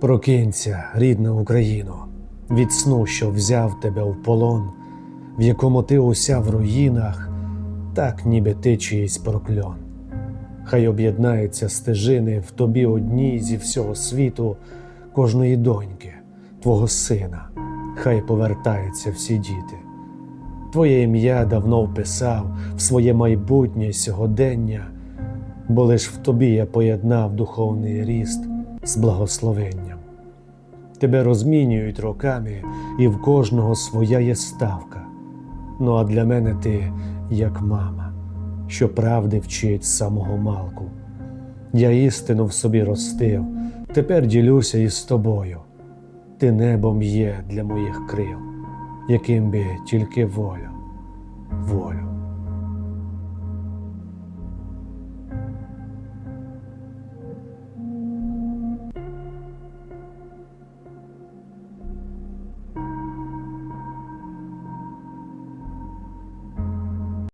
Прокинься, рідна Україно, від сну, що взяв тебе в полон, в якому ти уся в руїнах, так ніби ти чиїсь прокльон. Хай об'єднаються стежини в тобі одній зі всього світу, кожної доньки, твого сина, хай повертаються всі діти. Твоє ім'я давно вписав в своє майбутнє сьогодення, бо лиш в тобі я поєднав духовний ріст з благословенням. Тебе розмінюють роками, і в кожного своя є ставка. Ну а для мене ти як мама, що правди вчить самого малку. Я істину в собі ростив, тепер ділюся із тобою. Ти небом є для моїх крил, яким би тільки воля, волю.